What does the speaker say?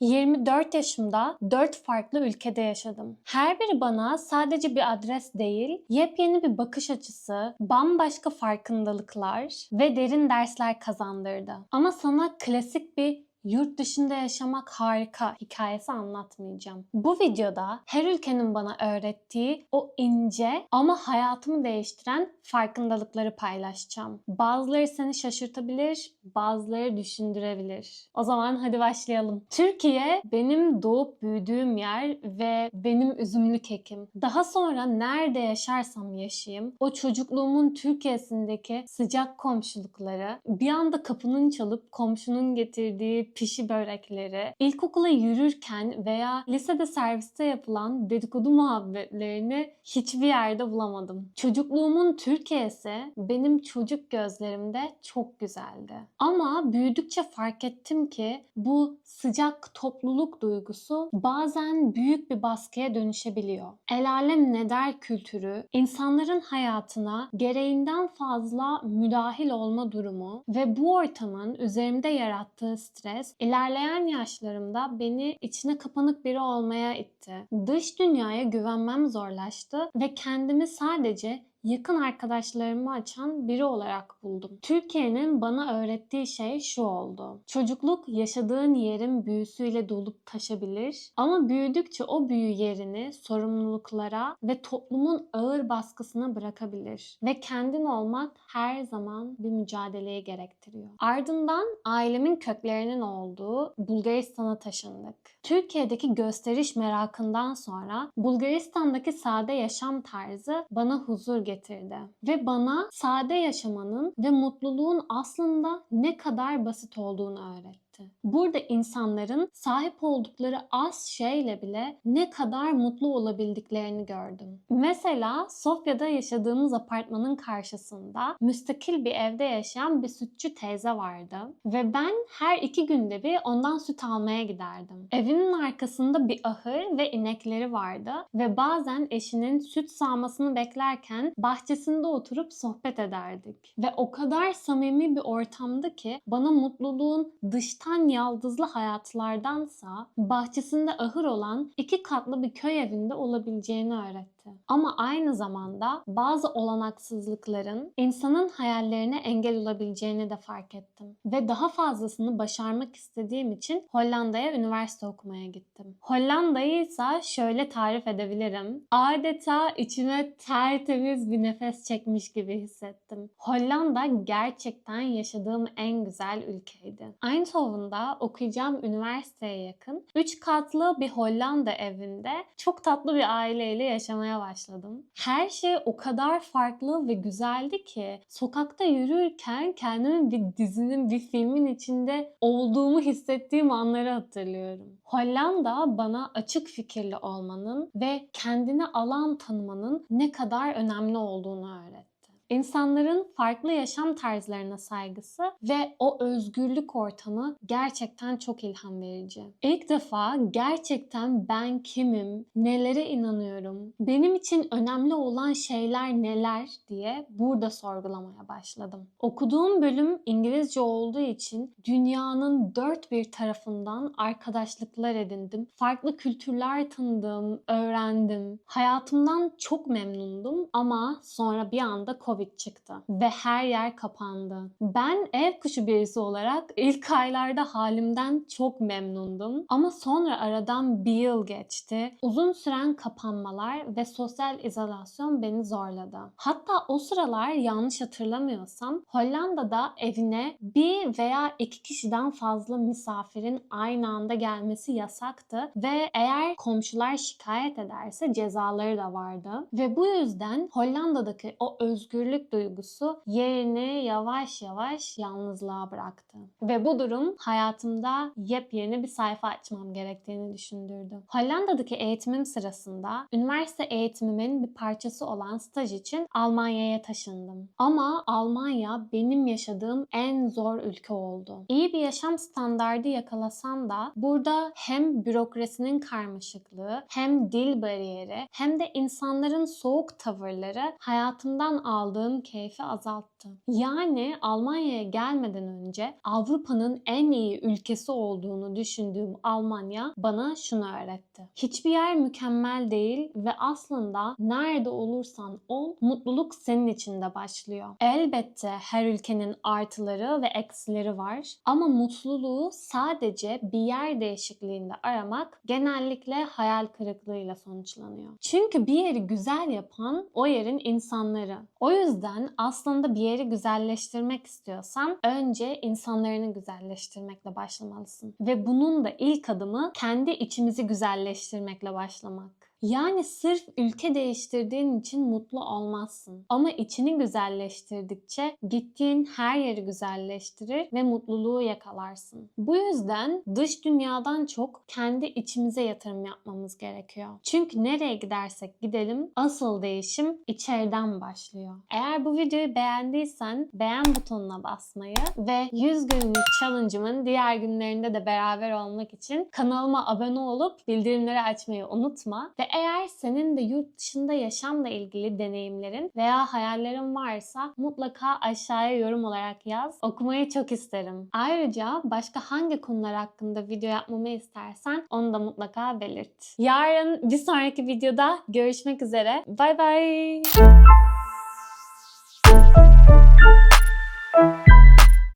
24 yaşımda 4 farklı ülkede yaşadım. Her biri bana sadece bir adres değil, yepyeni bir bakış açısı, bambaşka farkındalıklar ve derin dersler kazandırdı. Ama sana klasik bir yurt dışında yaşamak harika hikayesi anlatmayacağım. Bu videoda her ülkenin bana öğrettiği o ince ama hayatımı değiştiren farkındalıkları paylaşacağım. Bazıları seni şaşırtabilir, bazıları düşündürebilir. O zaman hadi başlayalım. Türkiye benim doğup büyüdüğüm yer ve benim üzümlü kekim. Daha sonra nerede yaşarsam yaşayayım o çocukluğumun Türkiye'sindeki sıcak komşulukları, bir anda kapının çalıp komşunun getirdiği pişi börekleri, ilkokula yürürken veya lisede serviste yapılan dedikodu muhabbetlerini hiçbir yerde bulamadım. Çocukluğumun Türkiye'si benim çocuk gözlerimde çok güzeldi. Ama büyüdükçe fark ettim ki bu sıcak topluluk duygusu bazen büyük bir baskıya dönüşebiliyor. El alem ne der kültürü, insanların hayatına gereğinden fazla müdahil olma durumu ve bu ortamın üzerimde yarattığı stres ilerleyen yaşlarımda beni içine kapanık biri olmaya itti. Dış dünyaya güvenmem zorlaştı ve kendimi sadece yakın arkadaşlarımı açan biri olarak buldum. Türkiye'nin bana öğrettiği şey şu oldu. Çocukluk yaşadığın yerin büyüsüyle dolup taşabilir ama büyüdükçe o büyü yerini sorumluluklara ve toplumun ağır baskısına bırakabilir. Ve kendin olmak her zaman bir mücadeleyi gerektiriyor. Ardından ailemin köklerinin olduğu Bulgaristan'a taşındık. Türkiye'deki gösteriş merakından sonra Bulgaristan'daki sade yaşam tarzı bana huzur getirdi. Ve bana sade yaşamanın ve mutluluğun aslında ne kadar basit olduğunu öğretti. Burada insanların sahip oldukları az şeyle bile ne kadar mutlu olabildiklerini gördüm. Mesela Sofya'da yaşadığımız apartmanın karşısında müstakil bir evde yaşayan bir sütçü teyze vardı. Ve ben her iki günde bir ondan süt almaya giderdim. Evinin arkasında bir ahır ve inekleri vardı ve bazen eşinin süt sağmasını beklerken bahçesinde oturup sohbet ederdik. Ve o kadar samimi bir ortamdı ki bana mutluluğun dıştan yaldızlı hayatlardansa bahçesinde ahır olan iki katlı bir köy evinde olabileceğini öğretti. Ama aynı zamanda bazı olanaksızlıkların insanın hayallerine engel olabileceğini de fark ettim. Ve daha fazlasını başarmak istediğim için Hollanda'ya üniversite okumaya gittim. Hollanda'yı ise şöyle tarif edebilirim. Adeta içime tertemiz bir nefes çekmiş gibi hissettim. Hollanda gerçekten yaşadığım en güzel ülkeydi. Eindhoven'da okuyacağım üniversiteye yakın 3 katlı bir Hollanda evinde çok tatlı bir aileyle yaşamaya başladım. Her şey o kadar farklı ve güzeldi ki sokakta yürürken kendimi bir dizinin, bir filmin içinde olduğumu hissettiğim anları hatırlıyorum. Hollanda bana açık fikirli olmanın ve kendine alan tanımanın ne kadar önemli olduğunu öğretti. İnsanların farklı yaşam tarzlarına saygısı ve o özgürlük ortamı gerçekten çok ilham verici. İlk defa gerçekten ben kimim, nelere inanıyorum, benim için önemli olan şeyler neler diye burada sorgulamaya başladım. Okuduğum bölüm İngilizce olduğu için dünyanın dört bir tarafından arkadaşlıklar edindim. Farklı kültürler tanıdım, öğrendim. Hayatımdan çok memnundum ama sonra bir anda Covid çıktı ve her yer kapandı. Ben ev kuşu birisi olarak ilk aylarda halimden çok memnundum ama sonra aradan bir yıl geçti. Uzun süren kapanmalar ve sosyal izolasyon beni zorladı. Hatta o sıralar yanlış hatırlamıyorsam Hollanda'da evine bir veya iki kişiden fazla misafirin aynı anda gelmesi yasaktı ve eğer komşular şikayet ederse cezaları da vardı. Ve bu yüzden Hollanda'daki o özgürlük duygusu yerini yavaş yavaş yalnızlığa bıraktı. Ve bu durum hayatımda yepyeni bir sayfa açmam gerektiğini düşündürdü. Hollanda'daki eğitimim sırasında üniversite eğitimimin bir parçası olan staj için Almanya'ya taşındım. Ama Almanya benim yaşadığım en zor ülke oldu. İyi bir yaşam standardı yakalasam da burada hem bürokrasinin karmaşıklığı hem dil bariyeri hem de insanların soğuk tavırları hayatımdan aldığım aldığım keyfi azalttı. Yani Almanya'ya gelmeden önce Avrupa'nın en iyi ülkesi olduğunu düşündüğüm Almanya bana şunu öğretti. Hiçbir yer mükemmel değil ve aslında nerede olursan ol mutluluk senin içinde başlıyor. Elbette her ülkenin artıları ve eksileri var ama mutluluğu sadece bir yer değişikliğinde aramak genellikle hayal kırıklığıyla sonuçlanıyor. Çünkü bir yeri güzel yapan o yerin insanları. O yüzden aslında bir yeri güzelleştirmek istiyorsan önce insanlarını güzelleştirmekle başlamalısın. Ve bunun da ilk adımı kendi içimizi güzelleştirmekle başlamak. Yani sırf ülke değiştirdiğin için mutlu olmazsın. Ama içini güzelleştirdikçe gittiğin her yeri güzelleştirir ve mutluluğu yakalarsın. Bu yüzden dış dünyadan çok kendi içimize yatırım yapmamız gerekiyor. Çünkü nereye gidersek gidelim asıl değişim içeriden başlıyor. Eğer bu videoyu beğendiysen beğen butonuna basmayı ve 100 günlük challenge'ımın diğer günlerinde de beraber olmak için kanalıma abone olup bildirimleri açmayı unutma. Ve eğer senin de yurt dışında yaşamla ilgili deneyimlerin veya hayallerin varsa mutlaka aşağıya yorum olarak yaz. Okumayı çok isterim. Ayrıca başka hangi konular hakkında video yapmamı istersen onu da mutlaka belirt. Yarın bir sonraki videoda görüşmek üzere. Bay bay.